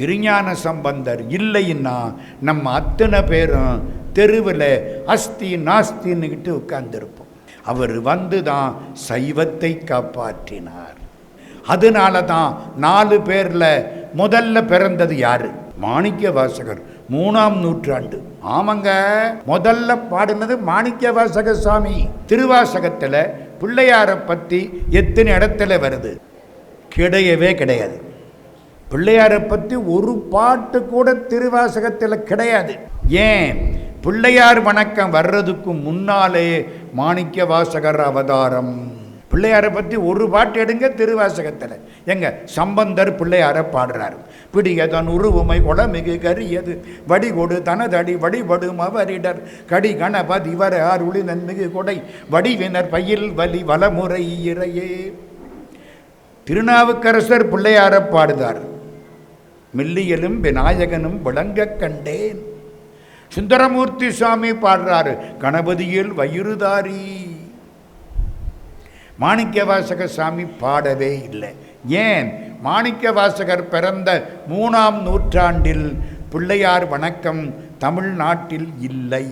திருஞான சம்பந்தர் இல்லைன்னா நம்ம அத்தனை பேரும் தெருவில் அஸ்தி நாஸ்தின்னுக்கிட்டு உட்கார்ந்துருப்போம். அவர் வந்து தான் சைவத்தை காப்பாற்றினார். அதனால தான் நாலு பேரில் முதல்ல பிறந்தது யார்? மாணிக்க வாசகர் மூணாம் நூற்றாண்டு. ஆமாங்க முதல்ல பாடினது மாணிக்க வாசக சாமி. திருவாசகத்தில் பிள்ளையாரை பற்றி எத்தனை இடத்துல வருது? கிடையவே கிடையாது. பிள்ளையாரை பற்றி ஒரு பாட்டு கூட திருவாசகத்தில் கிடையாது. ஏன்? பிள்ளையார் வணக்கம் வர்றதுக்கு முன்னாலே மாணிக்க வாசகர் அவதாரம். பிள்ளையாரை பற்றி ஒரு பாட்டு எடுங்க திருவாசகத்தில். எங்க? சம்பந்தர் பிள்ளையாரை பாடுறார். பிடியதன் உருவுமை குளமிகு கரியது. வடிகொடு தனதடி வடிபடும் அவரிடர். கடி கணபதி வர அருளி நன்மிகு கொடை. வடிவினர் பயில் வலி வலமுறை இறையே. திருநாவுக்கரசர் பிள்ளையாரை பாடுதார். மெல்லியலும் விநாயகனும் விளங்கக் கண்டேன். சுந்தரமூர்த்தி சுவாமி பாடுறாரு கணபதியில் வயிறுதாரி. மாணிக்க வாசக சாமி பாடவே இல்லை. ஏன்? மாணிக்க வாசகர் பிறந்த மூணாம் நூற்றாண்டில் பிள்ளையார் வணக்கம் தமிழ்நாட்டில் இல்லை.